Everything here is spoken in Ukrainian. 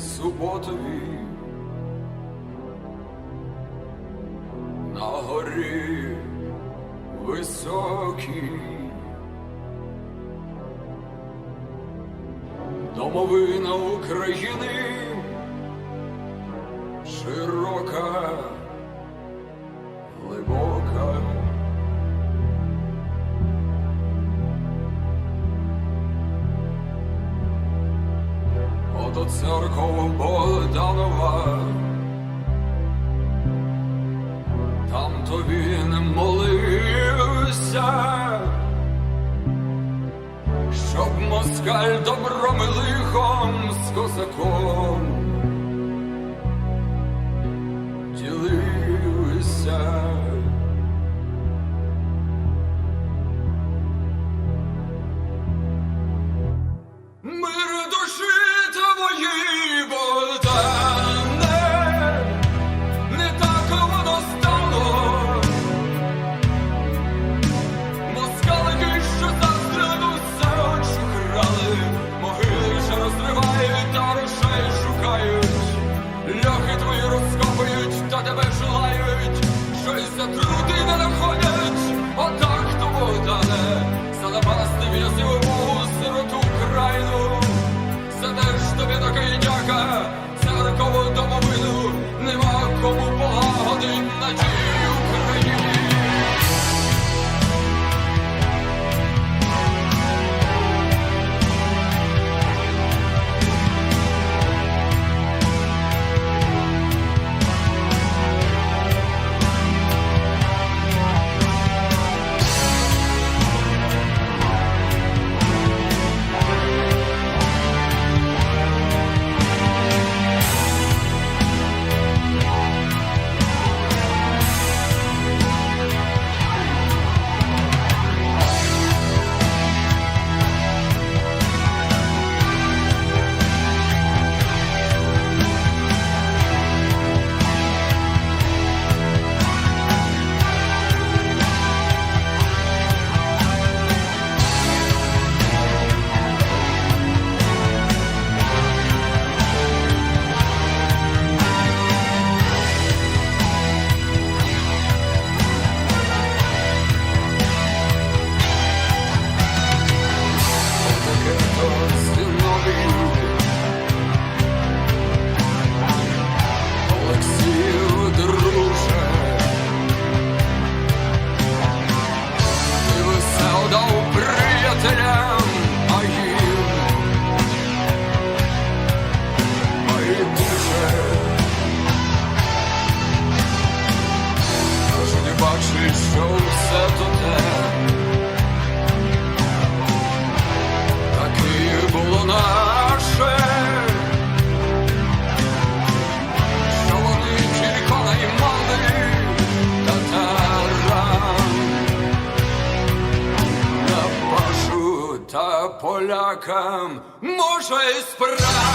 Суботові, на горі високій, домовина України широка, Ото церков Богданова, там то він молився, щоб москаль добром і лихом з козаком тебе желають, щось затрути Олексію, друже, ти весел дав приятелям моїм, байдуже. Аж не бачиш, що все то те. Наше, що вони черкона і мали татарам на пашу та полякам може і справді.